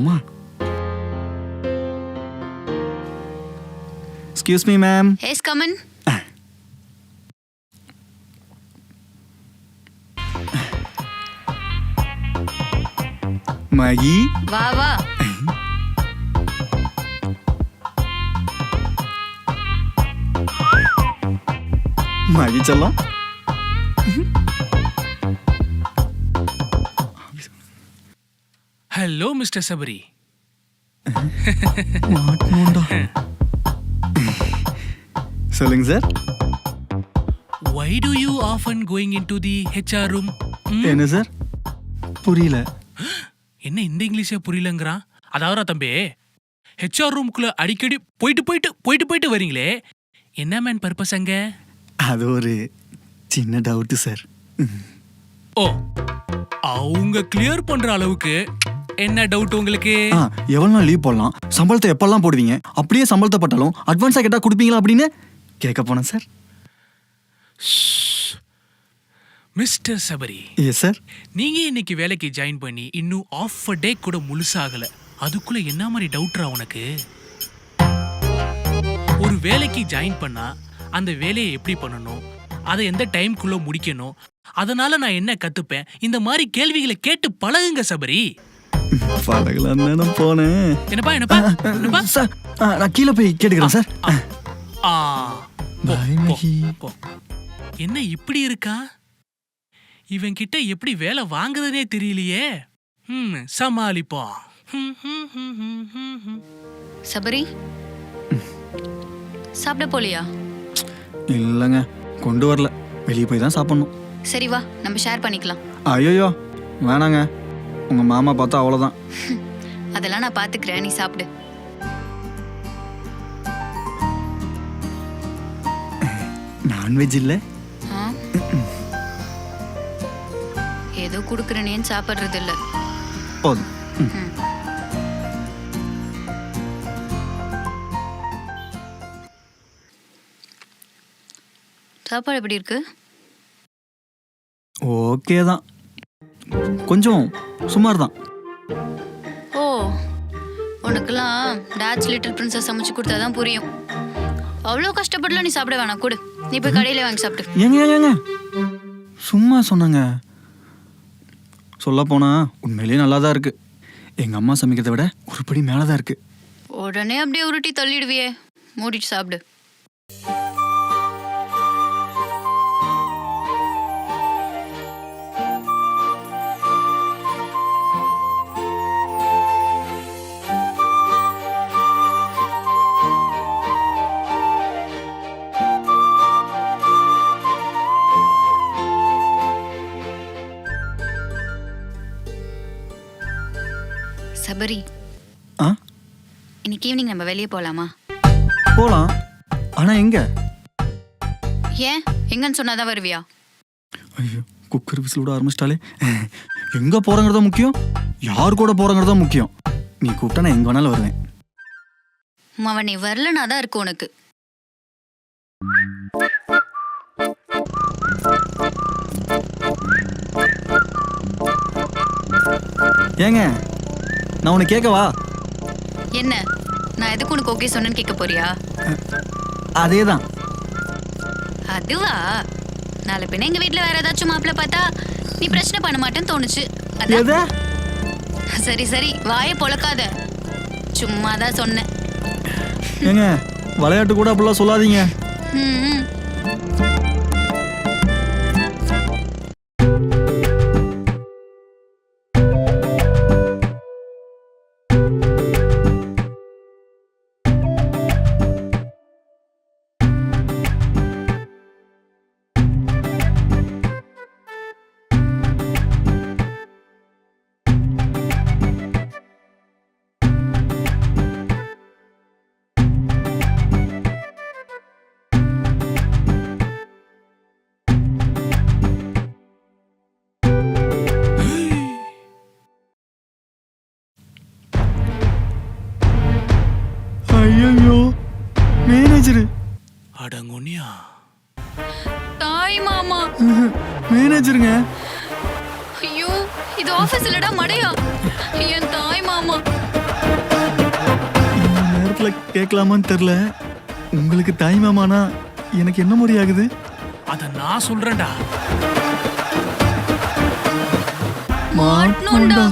போமா excuse me ma'am yes come on Mahi வா மகி செல்லம் ஹலோ மிஸ்டர் சபரி சொல்லுங்க sir why do you often going into the HR room என்ன sir புரியல. என்ன இந்த இங்கிலீஷே புரியலங்கிறான் அதாவது தம்பி. ஹெச்ஆர் ரூமுக்குள்ள அடிக்கடி போயிட்டு போயிட்டு போயிட்டு போயிட்டு வரீங்களே. என்ன மேன் பர்பஸ் அங்க? அது ஒரு சின்ன டவுட்டு சார் ஓ அவங்க கிளியர் பண்ற அளவுக்கு என்ன டவுட் உங்களுக்கு? ஆ எவ்வளோ நாள் லீவ் போடலாம்? சம்பளத்தை எப்பெல்லாம் போடுவீங்க? அப்படியே சம்பளத்தை பட்டாலும் அட்வான்ஸாக கேட்டால் கொடுப்பீங்களா அப்படின்னு கேட்க போனேன் sir mister Sabari yes sir நீங்க இன்னைக்கு வேலைக்கு ஜாயின் பண்ணி இன்னும் ஆஃப் அ டே கூட முழுசாகல. அதுக்குள்ள என்ன மாதிரி டவுட்ரா உனக்கு? ஒரு வேலைக்கு ஜாயின் பண்ணா அந்த வேலையை எப்படி பண்ணணும்? அதை எந்த டைம்குள்ள முடிக்கணும்? அதனால நான் என்ன கத்துப்பேன்? இந்த மாதிரி கேள்விகளை கேட்டு பழகுங்க சபரி. பழகலாம் தானே போனேன். என்னப்பா என்னப்பா என்னப்பா? சார் ஆ, நான் கீழே போய் கேட்டுக்கிறேன் சார். ஆ போ, Bye, போ, மகி. என்ன இப்படி இருக்கா? இவன் கிட்ட எப்படி வேலை வாங்குறதுனே தெரியலையே. ம் சமாளிப்போம் ஹம், ஹம், ஹம், ஹம், ஹம், ஹம். சபரி? சாப்பிட போலியா? இல்லைங்க கொண்டு வரல. வெளியே போய் தான் சாப்பிட்ணும். சரி வா நம்ம ஷேர் பண்ணிக்கலாம். ஐயோ வேணாங்க. உங்கள் மாமா பார்த்தா அவ்வளோதான் அதெல்லாம் நான் பாத்துக்கிறேன் நீ சாப்பிடு. நான்வெஜ் இல்லை? ஆ? ஏதோ குடுக்குறனேன்னு சாப்பிடுறது இல்ல போதும். ம். ம். சாப்பாடு எப்படி இருக்கு? ஓகே தான். கொஞ்சம் சுமார் தான் ஓ உனக்கெல்லாம் டாட்ஸ் லிட்டில் பிரின்சஸ் சமைச்சு கொடுத்தாதான் புரியும். அவ்வளோ கஷ்டப்படலாம் நீ சாப்பிட வேணாம் கொடு. நீ போய் கடையில வாங்கி சாப்பிடு. ஏங்க ஏங்க, ஏங்க? சும்மா சொன்னாங்க. சொல்ல போனா உண்மையிலேயே நல்லா தான் இருக்கு. எங்க அம்மா சமைக்கிறதை விட ஒரு படி மேலே தான் இருக்கு. உடனே அப்படியே உருட்டி தள்ளிடுவியே. மூடிட்டு சாப்பிடு. சபரி. ஆ? இன்னைக்கு ஈவினிங் நம்ம வெளியே போலாமா? போலாம். ஆனா எங்க? ஏன்? எங்கன்னு சொன்னாதான் வருவியா? ஐயோ குக்கர் விசில் விட ஆரம்பிச்சிட்டாலே. எங்க போறங்கிறதா முக்கியம்? யார் கூட போறங்கிறதா முக்கியம்? நீ கூப்பிட்டா நான் எங்க வேணாலும் வருவேன். அவன் நீ வரலனா தான் இருக்கு உனக்கு. ஏங்க? நான் உன்னை கேட்கவா என்ன? நான் எதுக்கு உனக்கு ஓகே சொன்னேன்னு கேட்க போறியா? அதே தான் அதுவா? நாளை பின்ன எங்க வீட்ல வேற ஏதாச்சும் மாப்பிள்ள பார்த்தா நீ பிரச்சனை பண்ண மாட்டேன்னு தோணுச்சு. அதான். சரி சரி. வாயை பொளக்காத சும்மா தான் சொன்னேன். ஏங்க விளையாட்டு கூட அப்படிலாம் சொல்லாதீங்க. ம், ஐயோ மேனேஜரு அடங்குனியா தாய் மாமா. மேனேஜருங்க ஐயோ இது ஆபீஸ் இல்லடா மடையா. என் தாய் மாமா. உங்களை கேட்கலாமான்னு தெரில உங்களுக்கு தாய் மாமானா எனக்கு என்ன முறை ஆகுது? அத நான் சொல்றேன்டா. மாட்டணும்டா.